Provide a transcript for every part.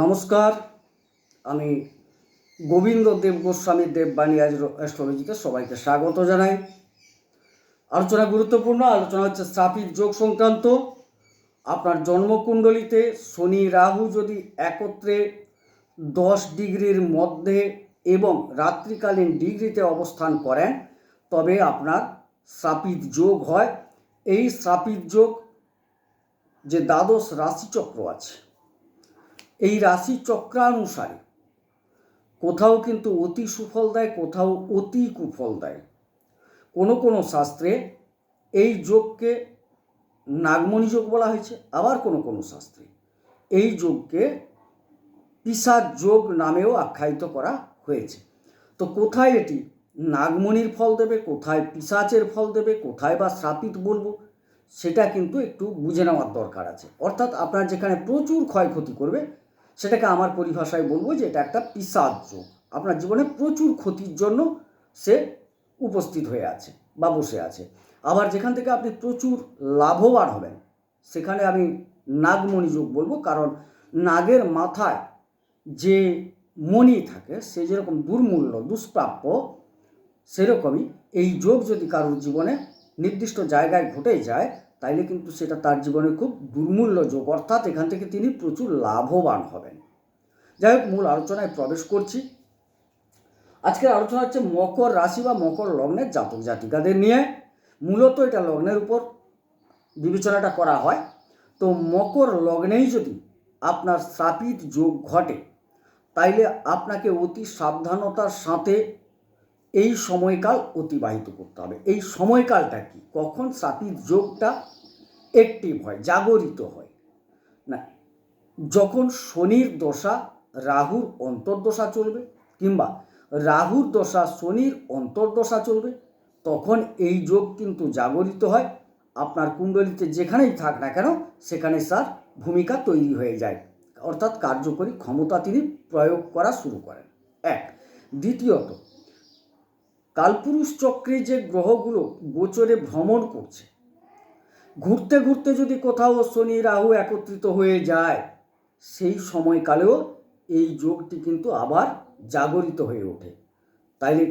নমস্কার। আমি গোবিন্দ দেব গোস্বামী দেববাণী আজ অ্যাস্ট্রোলজিতে সবাইকে স্বাগত জানাই। আলোচনা গুরুত্বপূর্ণ, আলোচনা হচ্ছে স্থাপিত যোগ সংক্রান্ত। আপনার জন্মকুণ্ডলিতে শনি রাহু যদি একত্রে দশ ডিগ্রির মধ্যে এবং রাত্রিকালীন ডিগ্রিতে অবস্থান করেন, তবে আপনার শ্রাপিত যোগ হয়। এই শ্রাপিত যোগ যে দ্বাদশ রাশিচক্র আছে এই রাশি চক্রানুসারে। কোথাও কিন্তু অতি সুফল দেয়, কোথাও অতি কুফল দেয়। কোনো কোনো শাস্ত্রে এই যোগকে নাগমণি যোগ বলা হয়েছে, আবার কোনো কোনো শাস্ত্রে এই যোগকে পিসাদ যোগ নামেও আখ্যায়িত করা হয়েছে। তো কোথায় এটি নাগমণির ফল দেবে, কোথায় পিসাচের ফল দেবে, কোথায় বা শ্রাপিত বলব, সেটা কিন্তু একটু বুঝে নেওয়ার দরকার আছে। অর্থাৎ আপনার যেখানে প্রচুর ক্ষয়ক্ষতি করবে সেটাকে আমার পরিভাষায় বলব যে এটা একটা পিসাদ যোগ আপনার জীবনে প্রচুর ক্ষতির জন্য সে উপস্থিত হয়ে আছে বা বসে আছে। আবার যেখান থেকে আপনি প্রচুর লাভবান হবেন, সেখানে আমি নাগমণি যোগ বলব, কারণ নাগের মাথায় যে মণি থাকে, সে যেরকম দুর্মূল্য, দুষ্প্রাপ্য, সেরকমই এই যোগ যদি কারোর জীবনে নির্দিষ্ট জায়গায় ঘটে যায় তাইলে কিন্তু সেটা তার জীবনে খুব দুর্মূল্য যোগ। অর্থাৎ এখান থেকে তিনি প্রচুর লাভবান হবেন। যাই হোক মূল আলোচনায় প্রবেশ করছি। আজকের আলোচনা হচ্ছে মকর রাশি বা মকর লগ্নের জাতক জাতিকাদের নিয়ে। মূলত এটা লগ্নের উপর বিবেচনাটা করা হয়। তো মকর লগ্নেই যদি আপনার শ্রাপিত যোগ ঘটে, তাইলে আপনাকে অতি সাবধানতার সাথে এই সময়কাল অতিবাহিত করতে হবে। এই সময়কালটা কি? কখন শ্রাপিত যোগটা অ্যাক্টিভ হয়, জাগরিত হয়। না, যখন শনির দশা রাহুর অন্তর্দশা চলবে কিংবা রাহুর দশা শনির অন্তর্দশা চলবে, তখন এই যোগ কিন্তু জাগরিত হয়। আপনার কুণ্ডলিতে যেখানেই থাক না কেন, সেখানে তার ভূমিকা তৈরি হয়ে যায়। অর্থাৎ কার্যকরী ক্ষমতা তিনি প্রয়োগ করা শুরু করেন। এক, দ্বিতীয়ত, কালপুরুষ চক্রে যে গ্রহগুলো গোচরে ভ্রমণ করছে ঘুরতে ঘুরতে যদি কোথাও শনি রাহু একত্রিত হয়ে যায়, সেই সময়কালেও এই যোগটি কিন্তু আবার জাগরিত হয়ে ওঠে। তাইলে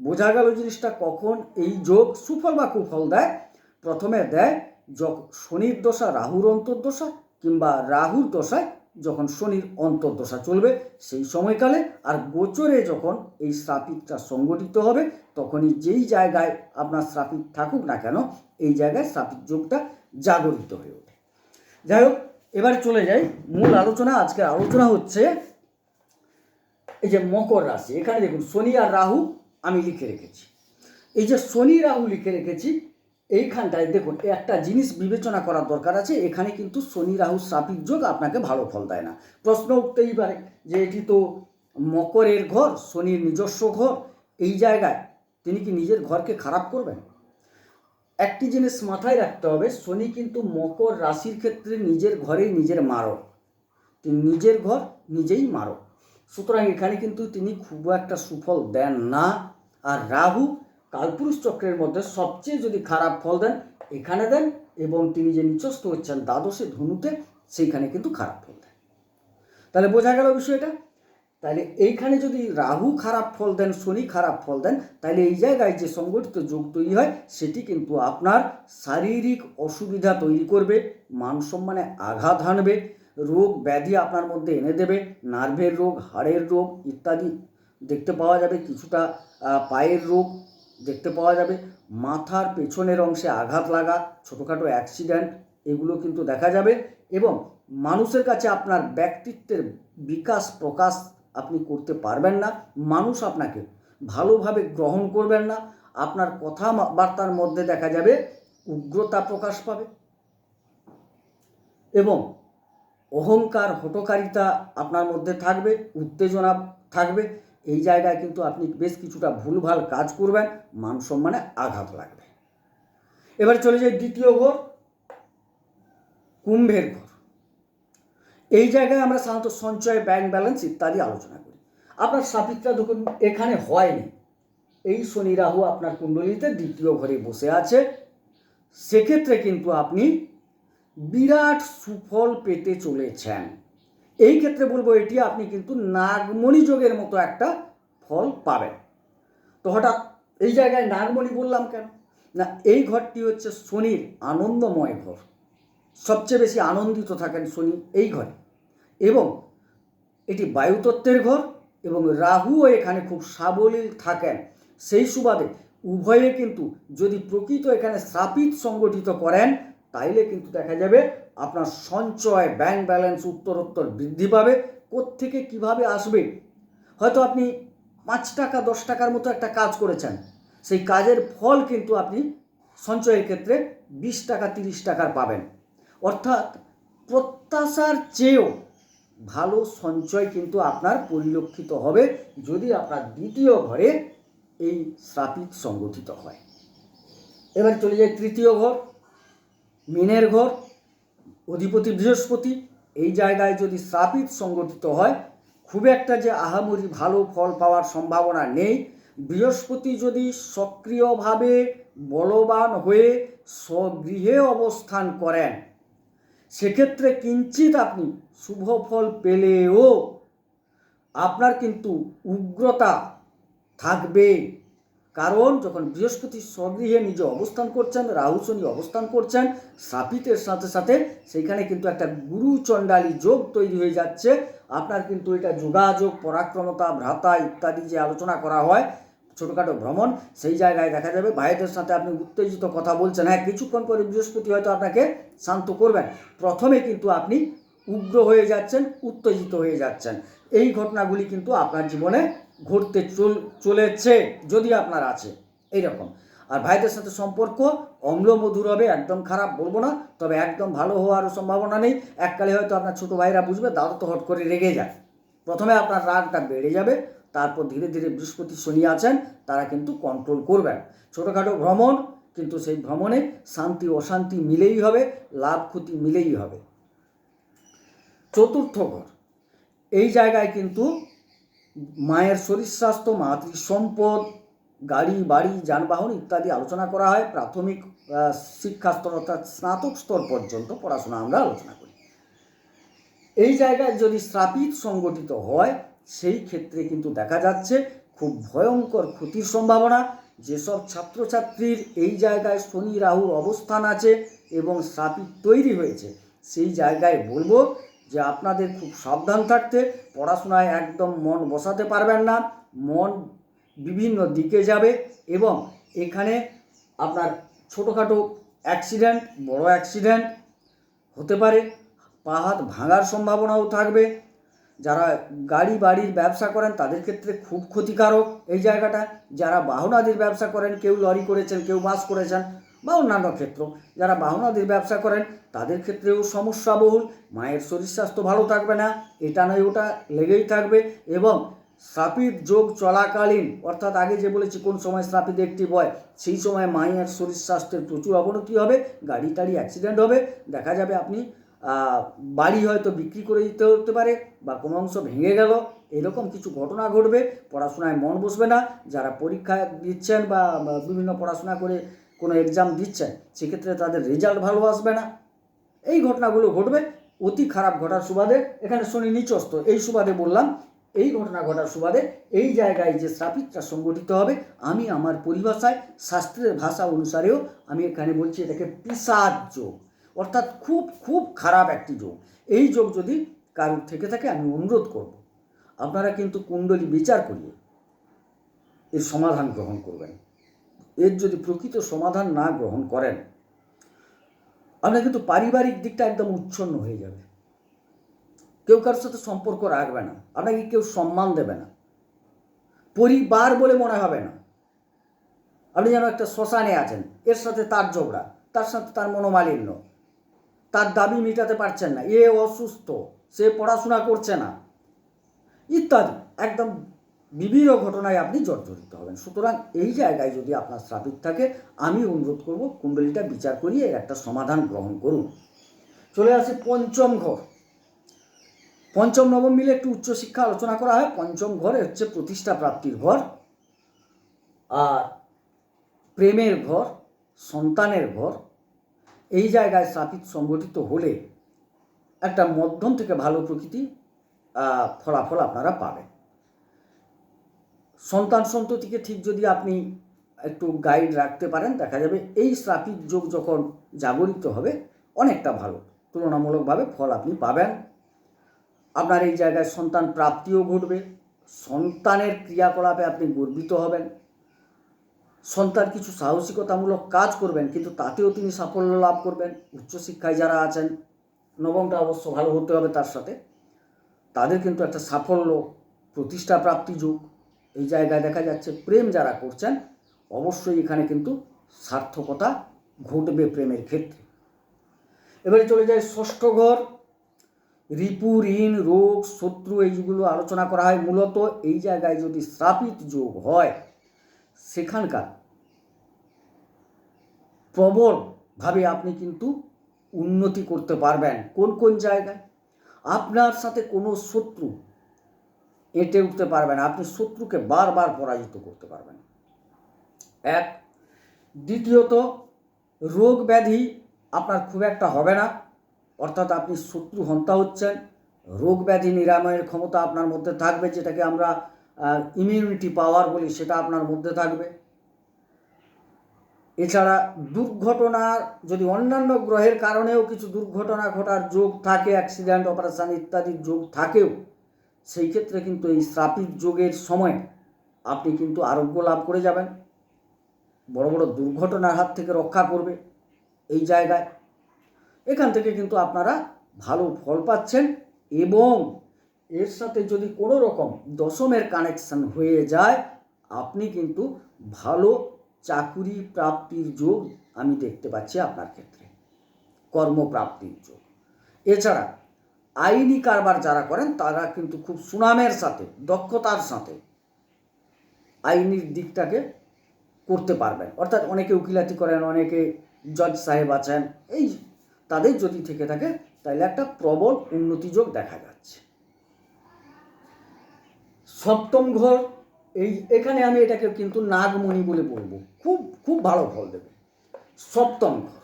বোঝা গেল জিনিসটা কখন এই যোগ সুফল বা কুফল দেয়? প্রথমে দেয় যখন শনির দশা রাহুর অন্তর্দশা কিংবা রাহুর দশায় যখন শনির অন্তর্দশা চলবে, সেই সময়কালে আর গোচরে যখন এই শ্রাপিতটা সংগঠিত হবে তখনই যেই জায়গায় আপনার শ্রাপিত থাকুক না কেন, এই জায়গায় শ্রাপিত যোগটা জাগরিত হয়ে ওঠে। যাই হোক, এবার চলে যাই। মূল আলোচনা আজকের আলোচনা হচ্ছে এই যে মকর রাশি। এখানে দেখুন, শনি আর রাহু আমি লিখে রেখেছি। এই যে শনি রাহু লিখে রেখেছি, এইখানটায় দেখুন, একটা জিনিস বিবেচনা করার দরকার আছে। এখানে কিন্তু শনি রাহু শ্রাপিত যোগ আপনাকে ভালো ফল দেয় না। প্রশ্ন উঠতেই পারে যে এটি তো মকরের ঘর, শনির নিজস্ব ঘর, এই জায়গায় তিনি কি নিজের ঘরকে খারাপ করবেন? একটি জিনিস মাথায় রাখতে হবে, শনি কিন্তু মকর রাশির ক্ষেত্রে নিজের ঘরেই নিজের মারক। তিনি নিজের ঘর নিজেই মারক। সুতরাং এখানে কিন্তু তিনি খুব একটা সুফল দেন না। আর রাহু কালপুরুষ চক্রের মধ্যে সবচেয়ে যদি খারাপ ফল দেন, এখানে দেন এবং তিনি যে নিচস্থ হচ্ছেন, দ্বাদশে ধনুতে, সেইখানে কিন্তু খারাপ ফল দেন। তাহলে বোঝা গেল বিষয়টা? তাহলে এইখানে যদি রাহু খারাপ ফল দেন, শনি খারাপ ফল দেন তাহলে এই জায়গায় যে সংগঠিত যোগ তৈরি হয়, সেটি কিন্তু আপনার শারীরিক অসুবিধা তৈরি করবে, মান সম্মানে আঘাত হানবে, রোগ ব্যাধি আপনার মধ্যে এনে দেবে, নার্ভের রোগ, হাড়ের রোগ ইত্যাদি দেখতে পাওয়া যাবে, কিছুটা পায়ের রোগ দেখতে পাওয়া যাবে, মাথার পেছনের অংশে আঘাত লাগা, ছোটোখাটো অ্যাক্সিডেন্ট এগুলো কিন্তু দেখা যাবে এবং মানুষের কাছে আপনার ব্যক্তিত্বের বিকাশ, প্রকাশ আপনি করতে পারবেন না, মানুষ আপনাকে ভালোভাবে গ্রহণ করবেন না, আপনার কথাবার্তার মধ্যে দেখা যাবে উগ্রতা প্রকাশ পাবে এবং অহংকার হটকারিতা আপনার মধ্যে থাকবে, উত্তেজনা থাকবে, এই জায়গায় কিন্তু আপনি বেশ কিছুটা ভুলভাল কাজ করবেন, মান সম্মানে আঘাত লাগবে। এবার চলে যাই দ্বিতীয় ঘর, কুম্ভের ঘর। এই জায়গায় আমরা সাধারণত সঞ্চয় ব্যাংক ব্যালেন্স ইত্যাদি আলোচনা করি। আপনার সাপিকটা দেখুন, এখানে হয়নি। এই শনি রাহু আপনার কুণ্ডলিতে দ্বিতীয় ঘরে বসে আছে। সেক্ষেত্রে কিন্তু আপনি বিরাট সুফল পেতে চলেছেন। এই ক্ষেত্রে বলব, এটি আপনি কিন্তু নাগমণি যোগের মতো একটা ফল পাবেন। তো হঠাৎ এই জায়গায় নাগমণি বললাম কেন? না, এই ঘরটি হচ্ছে শনির আনন্দময় ঘর। সবচেয়ে বেশি আনন্দিত থাকেন শনি এই ঘরে। এবং এটি বায়ুতত্ত্বের ঘর এবং রাহুও এখানে খুব সাবলীল থাকেন। সেই সুবাদে উভয়ে কিন্তু যদি প্রকৃত এখানে স্থাপিত সংগঠিত করেন, তাইলে কিন্তু দেখা যাবে আপনার সঞ্চয় ব্যাংক ব্যালেন্স উত্তরোত্তর বৃদ্ধি পাবে। কোত্থেকে কীভাবে আসবে? হয়তো আপনি পাঁচ টাকা, দশ টাকার মতো একটা কাজ করেছেন। সেই কাজের ফল কিন্তু আপনি সঞ্চয়ের ক্ষেত্রে বিশ টাকা, তিরিশ টাকার পাবেন। অর্থাৎ প্রত্যাশার চেয়েও ভালো সঞ্চয় কিন্তু আপনার পরিলক্ষিত হবে যদি আপনার দ্বিতীয় ঘরে এই শ্রাপিত সংগঠিত হয়। এবার চলে যায় তৃতীয় ঘর, মিনের ঘর, অধিপতি বৃহস্পতি, এই জায়গায় যদি শ্রাপিত সংগঠিত হয়, খুব একটা যে আহামরি ভালো ফল পাওয়ার সম্ভাবনা নেই। বৃহস্পতি যদি সক্রিয়ভাবে বলবান হয়ে স্বগৃহে অবস্থান করেন সেক্ষেত্রে কিঞ্চিত আপনি শুভ ফল পেলেও আপনার কিন্তু উগ্রতা থাকবে। কারণ যখন বৃহস্পতি স্বগৃহে নিজে অবস্থান করছেন, রাহু শনি অবস্থান করছেন সাপিতের সাথে সাথে সেইখানে কিন্তু একটা গুরু চণ্ডালী যোগ তৈরি হয়ে যাচ্ছে। আপনার কিন্তু এটা যোগাযোগ, পরাক্রমতা, ভ্রাতা ইত্যাদি যে আলোচনা করা হয় ছোটোখাটো ভ্রমণ, সেই জায়গায় দেখা যাবে। ভাইদের সাথে আপনি উত্তেজিত কথা বলছেন। হ্যাঁ কিছুক্ষণ পরে বৃহস্পতি হয়তো আপনাকে শান্ত করবেন। প্রথমে কিন্তু আপনি উগ্র হয়ে যাচ্ছেন, উত্তেজিত হয়ে যাচ্ছেন। এই ঘটনাগুলি কিন্তু আপনার জীবনে ঘটতে চল, চলেছে, যদি আপনার আছে। এইরকম। আর ভাইদের সাথে সম্পর্ক অম্ল মধুর হবে, একদম খারাপ বলব না, তবে একদম ভালো হওয়ারও সম্ভাবনা নেই। এককালে হয়তো আপনার ছোটো ভাইরা বুঝবে, দাদা তো হট করে রেগে যায়। প্রথমে আপনার রাগটা বেড়ে যাবে তারপর ধীরে ধীরে বৃহস্পতি শনি আছেন, তারা কিন্তু কন্ট্রোল করবেন। ছোটোখাটো ভ্রমণ, কিন্তু সেই ভ্রমণে শান্তি, অশান্তি মিলেই হবে, লাভ, ক্ষতি মিলেই হবে। চতুর্থ ঘর, এই জায়গায় কিন্তু মায়ের শরীর স্বাস্থ্য মাতৃ সম্পদ গাড়ি, বাড়ি, যানবাহন ইত্যাদি আলোচনা করা হয়। প্রাথমিক শিক্ষা স্তর অর্থাৎ স্নাতক স্তর পর্যন্ত পড়াশোনা আমরা আলোচনা করি। এই জায়গায় যদি শ্রাপিত সংগঠিত হয় সেই ক্ষেত্রে কিন্তু দেখা যাচ্ছে খুব ভয়ঙ্কর ক্ষতির সম্ভাবনা। যেসব ছাত্রছাত্রীর এই জায়গায় শনি রাহুর অবস্থান আছে এবং শ্রাপিত তৈরি হয়েছে, সেই জায়গায় বলব যে আপনাদের খুব সাবধান থাকতে, পড়াশোনায় একদম মন বসাতে পারবেন না, মন বিভিন্ন দিকে যাবে এবং এখানে আপনার ছোটোখাটো অ্যাক্সিডেন্ট, বড় অ্যাক্সিডেন্ট হতে পারে, পা হাত ভাঙার সম্ভাবনাও থাকবে যারা গাড়ি বাড়ির ব্যবসা করেন তাদের ক্ষেত্রে খুব ক্ষতিকারক এই জায়গাটা। যারা বাহনাদির ব্যবসা করেন, কেউ লরি করেছেন, কেউ বাস করেছেন বা অন্যান্য ক্ষেত্র, যারা বাহনাদির ব্যবসা করেন তাদের ক্ষেত্রেও সমস্যা বহুল। মায়ের শরীর স্বাস্থ্য ভালো থাকবে না, এটা নয়, ওটা লেগেই থাকবে এবং শ্রাপিত যোগ চলাকালীন, অর্থাৎ আগে যে বলেছি কোন সময় শ্রাপিত একটি বয়, সেই সময় মায়ের শরীর স্বাস্থ্যের প্রচুর অবনতি হবে গাড়ি টাড়ি অ্যাক্সিডেন্ট হবে। দেখা যাবে আপনি বাড়ি হয়তো বিক্রি করে দিতে হতে পারে বা কোনো অংশ ভেঙে গেল, এরকম কিছু ঘটনা ঘটবে, পড়াশোনায় মন বসবে না, যারা পরীক্ষা দিচ্ছেন বা বিভিন্ন পড়াশোনা করে কোনো এক্সাম দিচ্ছেন, সেক্ষেত্রে তাদের রেজাল্ট ভালো আসবে না। এই ঘটনাগুলো ঘটবে, অতি খারাপ ঘটার সুবাদে, এখানে শনি নিচস্ত এই সুবাদে বললাম, এই ঘটনা ঘটার সুবাদে এই জায়গায় যে শ্রাপিতটা সংগঠিত হবে, আমি আমার পরিভাষায়, শাস্ত্রের ভাষা অনুসারেও আমি এখানে বলছি এটাকে পিসাদ যোগ অর্থাৎ খুব খুব খারাপ একটি যোগ। এই যোগ যদি কারোর থেকে থাকে, আমি অনুরোধ করব, আপনারা কিন্তু কুণ্ডলী বিচার করিয়ে এর সমাধান গ্রহণ করবেন। এর যদি প্রকৃত সমাধান না গ্রহণ করেন, আপনার কিন্তু পারিবারিক দিকটা একদম উচ্ছন্ন হয়ে যাবে। কেউ কারোর সাথে সম্পর্ক রাখবে না, আপনাকে কেউ সম্মান দেবে না, পরিবার বলে মনে হবে না। আপনি যেন একটা শ্মশানে আছেন, এর সাথে তার ঝগড়া, তার সাথে তার মনোমালিন্য তার দাবি মেটাতে পারছেন না। এ অসুস্থ, সে পড়াশোনা করছে না। ইত্যাদি। একদম বিভিন্ন ঘটনায় আপনি জর্জরিত হবেন। সুতরাং এই জায়গায় যদি আপনার শ্রাপিত থাকে, আমি অনুরোধ করব, কুণ্ডলিটা বিচার করিয়ে একটা সমাধান গ্রহণ করুন। চলে আসি পঞ্চম ঘর। পঞ্চম, নবম মিলে একটু উচ্চশিক্ষা আলোচনা করা হয়। পঞ্চম ঘরে হচ্ছে প্রতিষ্ঠা প্রাপ্তির ঘর আর প্রেমের ঘর, সন্তানের ঘর। এই জায়গায় শ্রাপিত সংগঠিত হলে একটা মধ্যম থেকে ভালো প্রকৃতি ফলাফল আপনারা পাবেন। সন্তান সন্ততিকে ঠিক যদি আপনি একটু গাইড রাখতে পারেন, দেখা যাবে এই শ্রাপিক যোগ যখন জাগরিত হবে, অনেকটা ভালো। তুলনামূলকভাবে ফল আপনি পাবেন। আপনার এই জায়গায় সন্তান প্রাপ্তিও ঘটবে। সন্তানের ক্রিয়াকলাপে আপনি গর্বিত হবেন। সন্তান কিছু সাহসিকতামূলক কাজ করবেন, কিন্তু তাতেও তিনি সাফল্য লাভ করবেন। উচ্চশিক্ষায় যারা আছেন, নবমটা অবশ্য ভালো হতে হবে তার সাথে। তাদের কিন্তু একটা সাফল্য প্রতিষ্ঠা প্রাপ্তি যুগ। এই জায়গায় দেখা যাচ্ছে প্রেম যারা করছেন, অবশ্যই এখানে কিন্তু সার্থকতা ঘটবে প্রেমের ক্ষেত্রে। এবারে চলে যায় ষষ্ঠ ঘর। রিপু, ঋণ, রোগ, শত্রু, এইগুলো আলোচনা করা হয়। মূলত এই জায়গায় যদি শ্রাপিত যোগ হয় সেখানকার প্রবলভাবে আপনি কিন্তু উন্নতি করতে পারবেন। কোন কোন জায়গায়? আপনার সাথে কোনো শত্রু এঁটে উঠতে পারবেন আপনি শত্রুকে বারবার পরাজিত করতে পারবেন। এক। দ্বিতীয়ত, রোগ ব্যাধি আপনার খুব একটা হবে না। অর্থাৎ আপনি শত্রু হন্তা হচ্ছেন। রোগ ব্যাধি নিরাময়ের ক্ষমতা আপনার মধ্যে থাকবে, যেটাকে আমরা ইমিউনিটি পাওয়ার বলি সেটা আপনার মধ্যে থাকবে। এছাড়া দুর্ঘটনার যদি অন্যান্য গ্রহের কারণেও কিছু দুর্ঘটনা ঘটার যোগ থাকে অ্যাক্সিডেন্ট অপারেশান ইত্যাদির যোগ থাকেও, সেই ক্ষেত্রে কিন্তু এই শ্রাপিক যোগের সময় আপনি কিন্তু আরোগ্য লাভ করে যাবেন। বড় বড় দুর্ঘটনার হাত থেকে রক্ষা করবে এই জায়গায়। এখান থেকে কিন্তু আপনারা ভালো ফল পাচ্ছেন এবং এর সাথে যদি কোনো রকম দশমের কানেকশন হয়ে যায়, আপনি কিন্তু ভালো চাকুরি প্রাপ্তির যোগ আমি দেখতে পাচ্ছি আপনার ক্ষেত্রে। কর্মপ্রাপ্তির যোগ। এছাড়া আইনি কারবার যারা করেন, তারা কিন্তু খুব সুনামের সাথে, দক্ষতার সাথে আইনির দিকটাকে করতে পারবেন। অর্থাৎ অনেকে উকিলাতি করেন, অনেকে জজ সাহেব আছেন, এই তাদের যদি থেকে থাকে, তাহলে একটা প্রবল উন্নতিযোগ দেখা যাচ্ছে। সপ্তম ঘর, এই এখানে আমি এটাকে কিন্তু নাগমণি বলে বলব। খুব খুব ভালো ফল দেবে সপ্তম ঘর।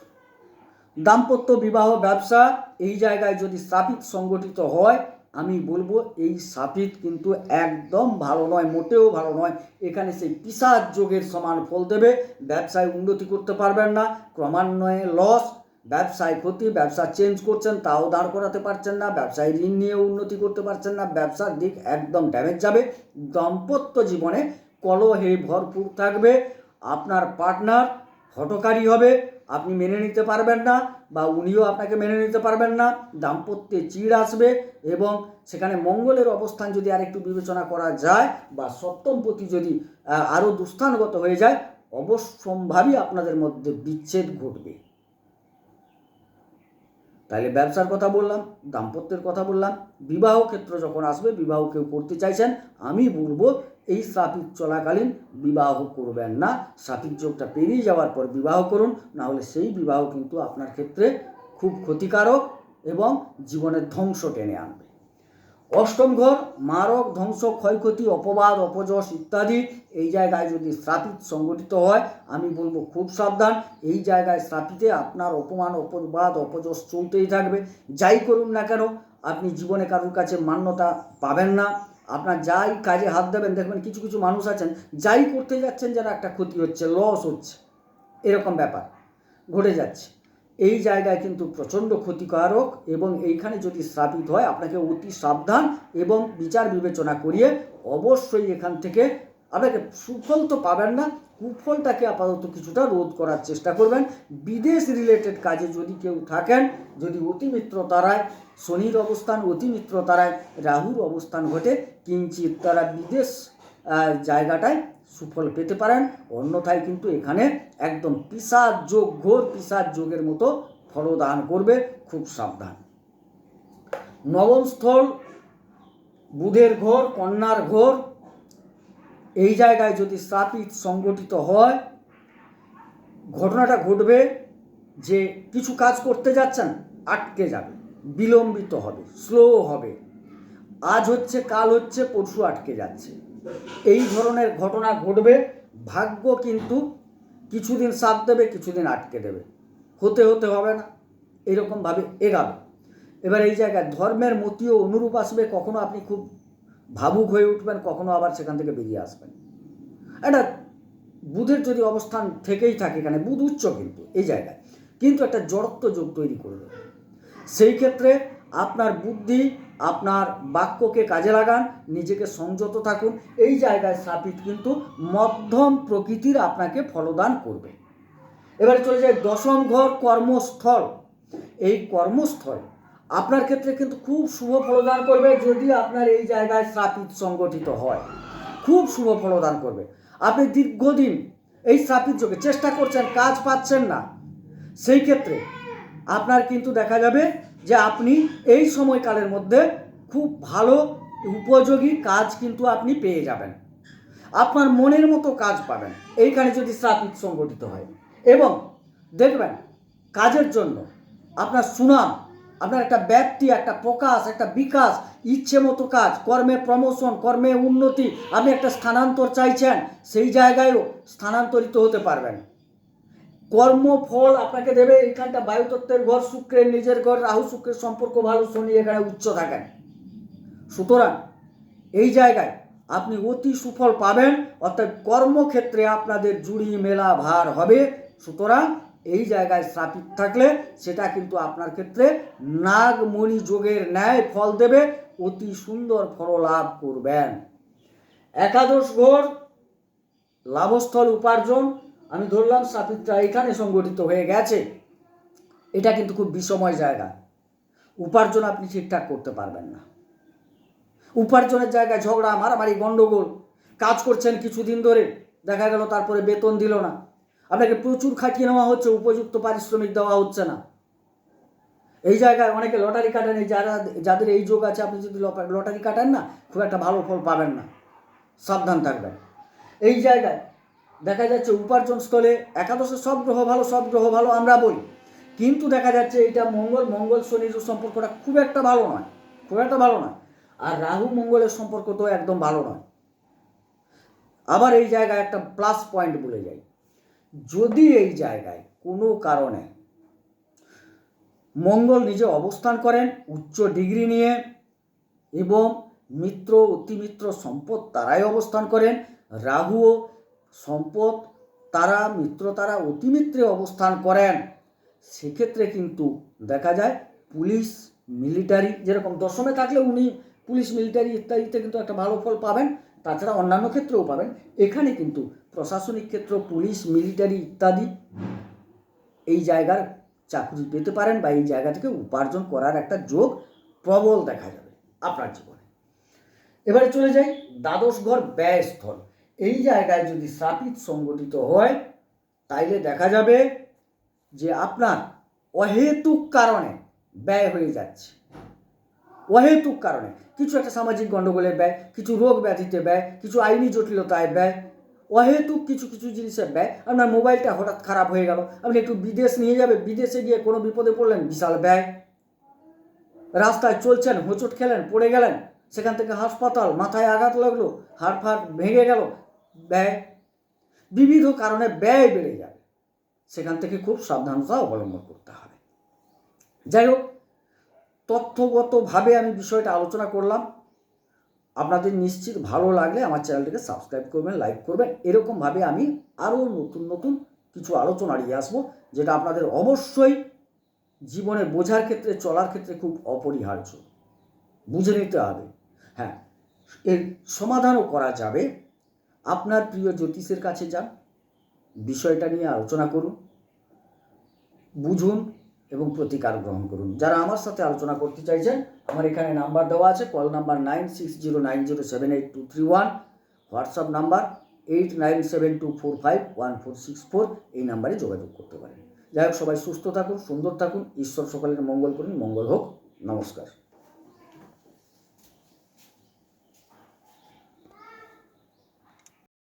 দাম্পত্য বিবাহ ব্যবসা, এই জায়গায় যদি স্থাপিত সংগঠিত হয়, আমি বলব এই সাপিত কিন্তু একদম ভালো নয়, মোটেও ভালো নয়। এখানে সেই পিসার যোগের সমান ফল দেবে, ব্যবসায় উন্নতি করতে পারবেন না, ক্রমান্বয়ে লস ব্যবসায় ক্ষতি, ব্যবসা চেঞ্জ করছেন, তাও দাঁড় করাতে পারছেন না, ব্যবসায় ঋণ নিয়ে উন্নতি করতে পারছেন না, ব্যবসার দিক একদম ড্যামেজ যাবে, দাম্পত্য জীবনে কলহে ভরপুর থাকবে, আপনার পার্টনার হটকারী হবে, আপনি মেনে নিতে পারবেন না বা উনিও আপনাকে মেনে নিতে পারবেন না, দাম্পত্যে চিড় আসবে এবং সেখানে মঙ্গলের অবস্থান যদি আরেকটু বিবেচনা করা যায় বা সপ্তমপতি যদি আরও দুস্থানগত হয়ে যায়, অবশ্যম্ভাবী আপনাদের মধ্যে বিচ্ছেদ ঘটবে। তাহলে ব্যবসার কথা বললাম, দাম্পত্যের কথা বললাম। বিবাহ ক্ষেত্র যখন আসবে, বিবাহ কেউ করতে চাইছেন, আমি বলব, এই শ্রাপিক চলাকালীন বিবাহ করবেন না। শ্রাপিক যোগটা পেরিয়ে যাওয়ার পর বিবাহ করুন, নাহলে সেই বিবাহ কিন্তু আপনার ক্ষেত্রে খুব ক্ষতিকারক এবং জীবনের ধ্বংস টেনে আনবে। অষ্টম ঘর, মারক, ধ্বংস, ক্ষয়ক্ষতি, অপবাদ, অপযশ ইত্যাদি। এই জায়গায় যদি শ্রাপিত সংগঠিত হয়, আমি বলব খুব সাবধান। এই জায়গায় শ্রাপিতে আপনার অপমান, অপবাদ, অপযশ চলতেই থাকবে। যাই করুন না কেন, আপনি জীবনে কারোর কাছে মান্যতা পাবেন না। আপনার যাই কাজে হাত দেবেন, দেখবেন কিছু কিছু মানুষ আছেন, যাই করতে যাচ্ছেন যেন একটা ক্ষতি হচ্ছে লস হচ্ছে। এরকম ব্যাপার, ঘটে যাচ্ছে। এই জায়গায় কিন্তু প্রচণ্ড ক্ষতিকারক এবং এইখানে যদি শ্রাপিত হয়, আপনাকে অতি সাবধান এবং বিচার বিবেচনা করিয়ে অবশ্যই এখান থেকে আপনাকে সুফল তো পাবেন না, কুফলটাকে আপাতত কিছুটা রোধ করার চেষ্টা করবেন। বিদেশ রিলেটেড কাজে যদি কেউ থাকেন, যদি অতিমিত্র তারায় শনির অবস্থান অতিমিত্র তারায় রাহুর অবস্থান ঘটে, কিঞ্চিত তারা বিদেশ জায়গাটায় সুফল পেতে পারেন, অন্যথায় কিন্তু এখানে একদম পিসার যোগ, ঘোর পিসার যোগের মতো ফলদান করবে, খুব সাবধান। নবম স্থল, বুধের ঘোর, কন্যার ঘোর, এই জায়গায় যদি স্থাপিত, সংগঠিত হয়, ঘটনাটা ঘটবে যে কিছু কাজ করতে যাচ্ছেন, আটকে যাবে, বিলম্বিত হবে স্লো হবে। আজ হচ্ছে, কাল হচ্ছে, পরশু আটকে যাচ্ছে। এই ধরনের ঘটনা ঘটবে, ভাগ্য কিন্তু কিছুদিন সাথ দেবে, কিছুদিন আটকে দেবে। হতে হতে হবে না, এরকমভাবে এগাবে। এবার এই জায়গায় ধর্মের মতিও অনুরূপ আসবে, কখনো আপনি খুব ভাবুক হয়ে উঠবেন, কখনো আবার সেখান থেকে বেরিয়ে আসবেন। একটা বুধের যদি অবস্থান থেকেই থাকে এখানে, বুধ উচ্চ কিন্তু এই জায়গায়। কিন্তু একটা জড়ত্ব যোগ তৈরি করবে সেই ক্ষেত্রে আপনার বুদ্ধি, আপনার বাক্যকে কাজে লাগান, নিজেকে সংযত থাকুন। এই জায়গায় সাপিত কিন্তু মধ্যম প্রকৃতির আপনাকে ফলদান করবে। এবারে চলে যায় দশম ঘর কর্মস্থল। এই কর্মস্থল আপনার ক্ষেত্রে কিন্তু খুব শুভ ফলদান করবে যদি আপনার এই জায়গায় শ্রাপিত সংগঠিত হয়। খুব শুভ ফলদান করবে। আপনি দীর্ঘদিন এই শ্রাপিত যোগে চেষ্টা করছেন, কাজ পাচ্ছেন না। সেই ক্ষেত্রে আপনার কিন্তু দেখা যাবে যে আপনি এই সময়কালের মধ্যে খুব ভালো উপযোগী কাজ কিন্তু আপনি পেয়ে যাবেন। আপনার মনের মতো কাজ পাবেন। এইখানে যদি শ্রাপিত সংগঠিত হয়। এবং দেখবেন, কাজের জন্য আপনার সুনাম, আপনার একটা ব্যক্তি, একটা প্রকাশ, একটা বিকাশ, ইচ্ছে মতো কাজ, কর্মে প্রমোশন, কর্মে উন্নতি, আপনি একটা স্থানান্তর চাইছেন, সেই জায়গায়ও স্থানান্তরিত হতে পারবেন। কর্মফল আপনাকে দেবে এইখানটা বায়ুতত্ত্বের ঘর, শুক্রের নিজের ঘর, রাহু শুক্রের সম্পর্ক ভালো, শনি এখানে উচ্চ থাকেন। সুতরাং এই জায়গায় আপনি অতি সুফল পাবেন, অর্থাৎ কর্মক্ষেত্রে আপনাদের জুড়ি মেলা ভার হবে। সুতরাং এই জায়গায় শ্রাপিত থাকলে সেটা কিন্তু আপনার ক্ষেত্রে নাগমণি যোগের ন্যায় ফল দেবে, অতি সুন্দর ফল লাভ করবেন। একাদশ ঘর, লাভস্থল উপার্জন আমি ধরলাম শ্রাপিতটা এখানে সংগঠিত হয়ে গেছে। এটা কিন্তু খুব বিষময় জায়গা। উপার্জন আপনি ঠিকঠাক করতে পারবেন না। উপার্জনের জায়গায় ঝগড়া, মারামারি, গন্ডগোল, কাজ করছেন কিছুদিন ধরে, দেখা গেল তারপরে বেতন দিল না। আপনাকে প্রচুর খাটিয়ে নেওয়া হচ্ছে, উপযুক্ত পারিশ্রমিক দেওয়া হচ্ছে না। এই জায়গায় অনেকে লটারি কাটেন যারা, যাদের এই যোগ আছে, আপনি যদি লটা- লটারি কাটেন না, খুব একটা ভালো ফল পাবেন না। সাবধান থাকবেন। এই জায়গায় দেখা যাচ্ছে উপার্জন স্থলে একাদশে সব গ্রহ ভালো, সব গ্রহ ভালো, আমরা বলি। কিন্তু দেখা যাচ্ছে এটা মঙ্গল মঙ্গল শনির সম্পর্কটা খুব একটা ভালো নয়, খুব একটা ভালো নয়। আর রাহু মঙ্গলের সম্পর্ক তো একদম ভালো নয়। আবার এই জায়গায় একটা প্লাস পয়েন্ট বলে যাই। যদি এই জায়গায় কোনো কারণে মঙ্গল নিজে অবস্থান করেন, উচ্চ ডিগ্রি নিয়ে এবং মিত্র, অতিমিত্র সম্পদ তারাই অবস্থান করেন, রাহুও সম্পদ তারা, মিত্র তারা অতিমিত্রে অবস্থান করেন। সেক্ষেত্রে কিন্তু দেখা যায় পুলিশ, মিলিটারি যেরকম দশমে থাকলে উনি পুলিশ, মিলিটারি ইত্যাদিতে কিন্তু একটা ভালো ফল পাবেন, তাছাড়া অন্যান্য ক্ষেত্রেও পাবেন। এখানে কিন্তু প্রশাসনিক ক্ষেত্র, পুলিশ, মিলিটারি ইত্যাদি এই জায়গার চাকরি পেতে পারেন বা এই জায়গা থেকে উপার্জন করার একটা যোগ প্রবল দেখা যাবে আপনার জীবনে। এবারে চলে যাই দ্বাদশ ঘর ব্যয়স্থল। এই জায়গায় যদি শ্রাপিত সংগঠিত হয়, তাইলে দেখা যাবে যে আপনার অহেতুক কারণে ব্যয় হয়ে যাচ্ছে। অহেতুক কারণে। কিছু একটা সামাজিক গণ্ডগোলের ব্যয়, কিছু রোগ ব্যাধিতে ব্যয়, কিছু আইনি জটিলতায় ব্যয়, অহেতুক কিছু কিছু জিনিসের ব্যয়। আপনার মোবাইলটা হঠাৎ খারাপ হয়ে গেল, আপনি একটু বিদেশ নিয়ে যাবে, বিদেশে গিয়ে কোনো বিপদে পড়লেন, বিশাল ব্যয়। রাস্তায় চলছেন, হোঁচট খেলেন, পড়ে গেলেন, সেখান থেকে হাসপাতাল, মাথায় আঘাত লাগল, হাড় ফাট ভেঙে গেল ব্যয়। বিবিধ কারণে ব্যয় বেড়ে যাবে। সেখান থেকে খুব সাবধানতা অবলম্বন করতে হবে। যাই হোক, তথ্যগতভাবে আমি বিষয়টা আলোচনা করলাম। আপনাদের নিশ্চিত ভালো লাগলে আমার চ্যানেলটিকে সাবস্ক্রাইব করবেন, লাইক করবেন। এরকমভাবে আমি আরও নতুন নতুন কিছু আলোচনা নিয়ে আসব, যেটা আপনাদের অবশ্যই জীবনে বোঝার ক্ষেত্রে, চলার ক্ষেত্রে খুব অপরিহার্য। বুঝে নিতে হবে। হ্যাঁ এর সমাধানও করা যাবে। আপনার প্রিয় জ্যোতিষের কাছে যান। বিষয়টা নিয়ে আলোচনা করুন, বুঝুন এবং প্রতিকার গ্রহণ করুন। যারা আমার সাথে আলোচনা করতে চাইছেন, আমার এখানে নাম্বার দেওয়া আছে, call number nine six zero nine zero seven eight two three one, WhatsApp number eight nine seven two four five one four six four, এই নাম্বারে যোগাযোগ করতে পারেন। যাই হোক, সবাই সুস্থ থাকুন, সুন্দর থাকুন, ঈশ্বর সকলের মঙ্গল করুন, মঙ্গল হোক, নমস্কার।